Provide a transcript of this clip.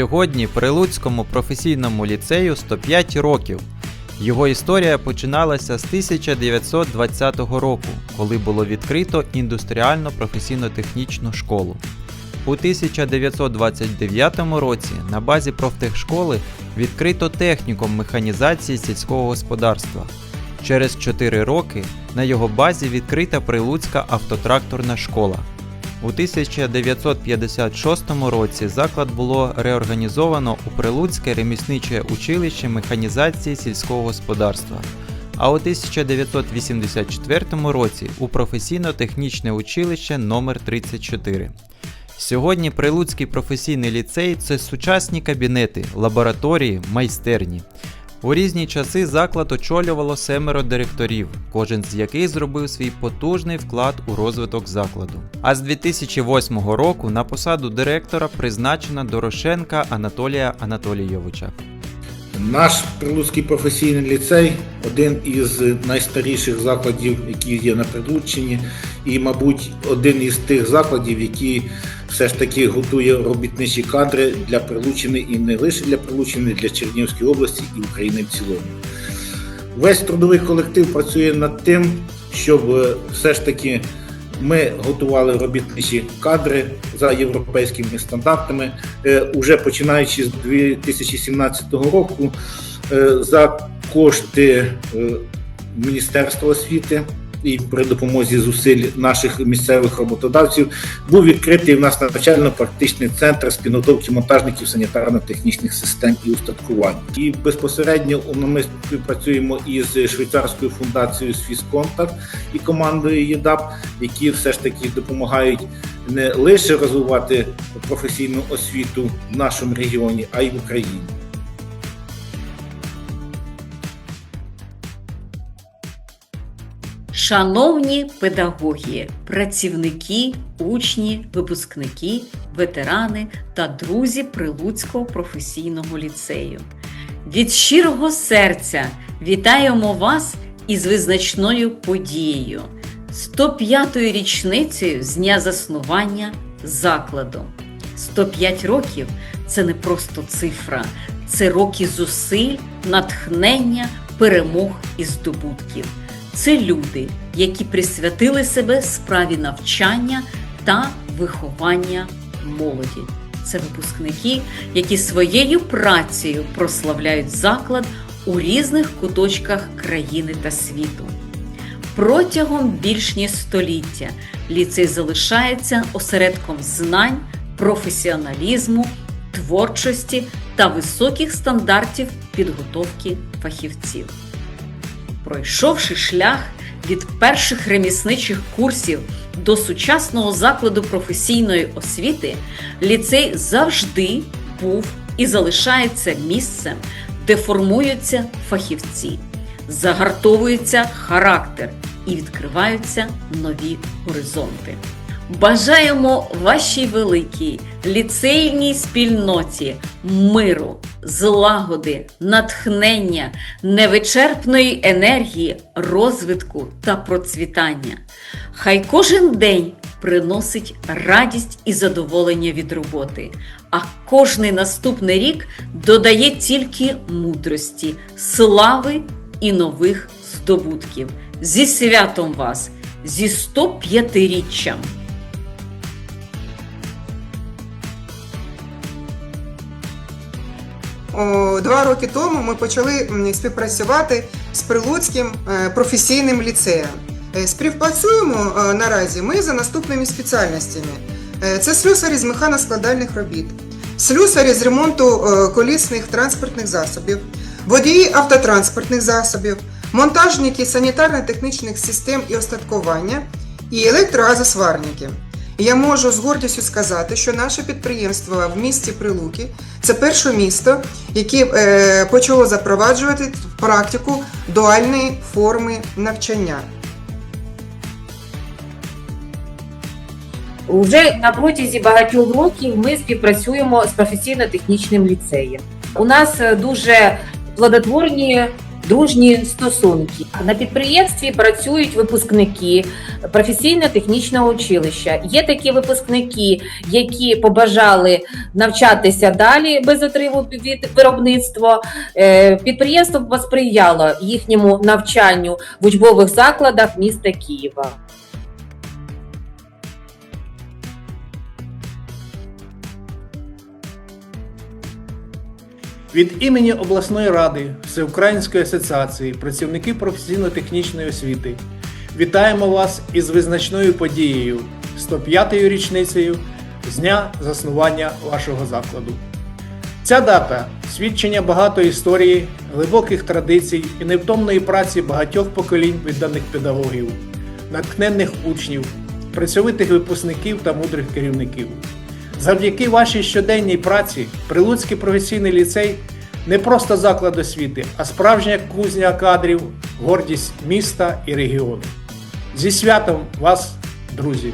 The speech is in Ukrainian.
Сьогодні Прилуцькому професійному ліцею 105 років. Його історія починалася з 1920 року, коли було відкрито індустріально професійно-технічну школу. У 1929 році на базі профтехшколи відкрито технікум механізації сільського господарства. Через 4 роки на його базі відкрита Прилуцька автотракторна школа. У 1956 році заклад було реорганізовано у Прилуцьке ремісниче училище механізації сільського господарства, а у 1984 році у професійно-технічне училище номер 34 Сьогодні Прилуцький професійний ліцей це сучасні кабінети, лабораторії, майстерні. У різні часи заклад очолювало семеро директорів, кожен з яких зробив свій потужний вклад у розвиток закладу. А з 2008 року на посаду директора призначена Дорошенка Анатолія Анатолійовича. Наш Прилуцький професійний ліцей один із найстаріших закладів, які є на Прилуччині, і, мабуть, один із тих закладів, які все ж таки готує робітничі кадри для Прилуччини і не лише для Прилуччини, для Чернігівської області і України в цілому. Весь трудовий колектив працює над тим, щоб е, все ж таки ми готували робітничі кадри за європейськими стандартами. Е, Уже починаючи з 2017 року е, за кошти е, Міністерства освіти і при допомозі зусиль наших місцевих роботодавців був відкритий у нас навчально-практичний центр з підготовки монтажників санітарно-технічних систем і устаткувань. І безпосередньо ми співпрацюємо із швейцарською фундацією «Свісконтакт» і командою ЄДАП, які все ж таки допомагають не лише розвивати професійну освіту в нашому регіоні, а й в Україні. Шановні педагоги, працівники, учні, випускники, ветерани та друзі Прилуцького професійного ліцею. Від щирого серця вітаємо вас із визначною подією 105-ю річницею з дня заснування закладу. 105 років це не просто цифра, це роки зусиль, натхнення, перемог і здобутків. Це люди, які присвятили себе справі навчання та виховання молоді. Це випускники, які своєю працею прославляють заклад у різних куточках країни та світу. Протягом більш ніж століття ліцей залишається осередком знань, професіоналізму, творчості та високих стандартів підготовки фахівців. Пройшовши шлях від перших ремісничих курсів до сучасного закладу професійної освіти, ліцей завжди був і залишається місцем, де формуються фахівці, загартовується характер і відкриваються нові горизонти. Бажаємо вашій великій ліцейній спільноті миру, злагоди, натхнення, невичерпної енергії, розвитку та процвітання. Хай кожен день приносить радість і задоволення від роботи, а кожний наступний рік додає тільки мудрості, слави і нових здобутків. Зі святом вас, зі 105-річчям! Два роки тому ми почали співпрацювати з Прилуцьким е, професійним ліцеєм. Е, Співпрацюємо е, наразі ми за наступними спеціальностями: це слюсарі з механоскладальних робіт, слюсарі з ремонту колісних транспортних засобів, водії автотранспортних засобів, монтажники санітарно-технічних систем і остаткування і електрогазосварники. Я можу з гордістю сказати, що наше підприємство в місті Прилуки це перше місто, яке е, почало запроваджувати практику дуальної форми навчання. Уже на протязі багатьох років ми співпрацюємо з професійно-технічним ліцеєм. У нас е, дуже плодотворні дружні стосунки. На підприємстві працюють випускники професійно-технічного училища. Є такі випускники, які побажали навчатися далі без отриву від виробництва. Е, Підприємство посприяло їхньому навчанню в учбових закладах міста Києва. Від імені обласної ради Всеукраїнської асоціації працівників професійно-технічної освіти вітаємо вас із визначною подією 105-ю річницею з дня заснування вашого закладу. Ця дата свідчення багатої історії, глибоких традицій і невтомної праці багатьох поколінь відданих педагогів, натхненних учнів, працьовитих випускників та мудрих керівників. Завдяки вашій щоденній праці Прилуцький професійний ліцей не просто заклад освіти, а справжня кузня кадрів, гордість міста і регіону. Зі святом вас, друзі!